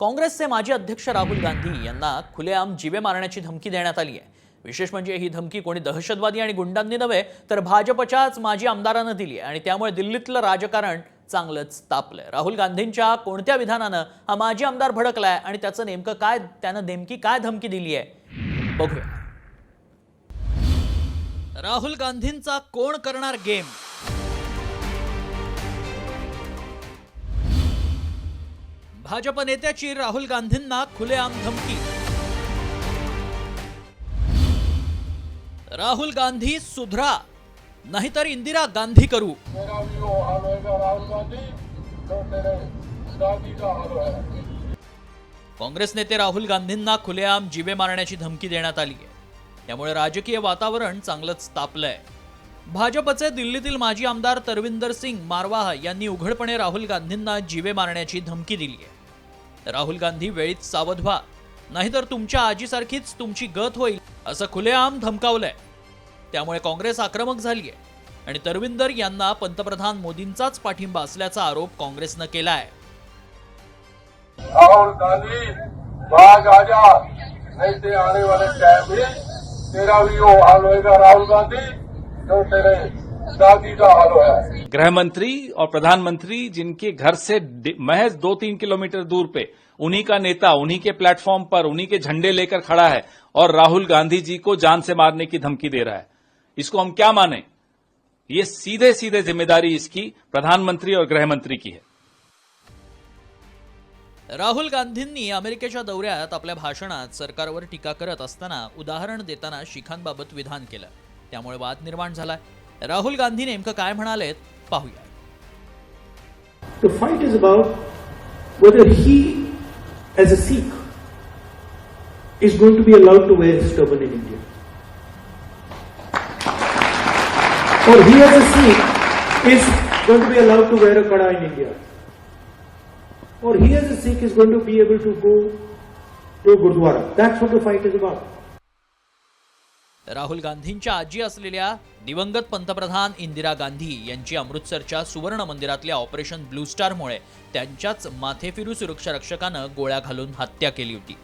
काँग्रेसचे माजी अध्यक्ष राहुल गांधी यांना खुलेआम जिवे मारण्याची धमकी देण्यात आली आहे. विशेष म्हणजे ही धमकी कोणी दहशतवादी आणि गुंडांनी नव्हे तर भाजपच्याच माजी आमदारानं दिली आहे आणि त्यामुळे दिल्लीतलं राजकारण चांगलंच तापलंय. राहुल गांधींच्या कोणत्या विधानानं हा माजी आमदार भडकलाय आणि त्याचं नेमकं काय त्यानं नेमकी काय धमकी दिली आहे बघूया. राहुल गांधींचा कोण करणार गेम? भाजप नेत्याची राहुल गांधींना खुलेआम धमकी. राहुल गांधी सुधरा नाहीतर इंदिरा गांधी करू. काँग्रेस नेते राहुल गांधींना खुलेआम जिवे मारण्याची धमकी देण्यात आली आहे. त्यामुळे राजकीय वातावरण चांगलंच तापलंय. भाजपचे दिल्लीतील माजी आमदार तरविंदर सिंग मारवाह यांनी उघडपणे राहुल गांधींना जिवे मारण्याची धमकी दिली आहे. राहुल गांधी वेळीच सावध व्हा. नाहीतर तुमच्या आजीसारखीच तुमची गत होईल असं खुलेआम धमकावलंय. त्यामुळे काँग्रेस आक्रमक झाली आहे आणि तरविंदर यांना पंतप्रधान मोदींचाच पाठिंबा असल्याचा आरोप काँग्रेसनं केला आहे राहुल गांधी भाग आजा ऐसे आने वाले टाइम भी तेरा भी वो हो, हाल होएगा राहुल गांधी जो तेरे दादी का हाल है गृह मंत्री और प्रधानमंत्री जिनके घर से महज दो तीन किलोमीटर दूर पे उन्हीं का नेता उन्हीं के प्लेटफॉर्म पर उन्हीं के झंडे लेकर खड़ा है और राहुल गांधी जी को जान से मारने की धमकी दे रहा है। इसको हम क्या माने? ये सीधे सीधे ज़िम्मेदारी इसकी प्रधानमंत्री और गृह मंत्री की है। राहुल गांधींनी अमेरिकेच्या दौऱ्यात आपल्या भाषणात सरकारवर टीका करत असताना उदाहरण देताना शिखांबाबत विधान केलं. त्यामुळे वाद निर्माण झालाय. राहुल गांधी नेमकं काय म्हणालेत पाहूया The fight is about whether he, as a Sikh, is going to be allowed to wear his turban in India. Or he, as a Sikh, is going to be allowed to wear a kada in India. Or he, as a Sikh, is going to be able to go to Gurdwara. That's what the fight is about. Rahul गांधींच्या आजी असलेल्या दिवंगत पंतप्रधान इंदिरा गांधी यांची अमृतसरच्या सुवर्ण मंदिरातल्या operation blue स्टारमुळे त्यांच्याच माथेफिरू सुरक्षा रक्षकानं गोळ्या घालून हत्या केली होती.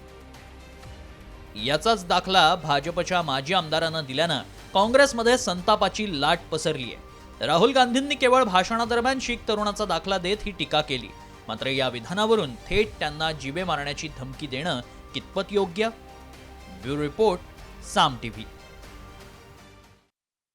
याचाच दाखला भाजपच्या माजी आमदारानं दिल्यानं काँग्रेसमध्ये संतापाची लाट पसरली आहे. राहुल गांधींनी केवळ भाषणादरम्यान शीख तरुणाचा दाखला देत ही टीका केली. मात्र या विधानावरून थेट त्यांना जिवे मारण्याची धमकी देणं कितपत योग्य? Bureau report Saam TV.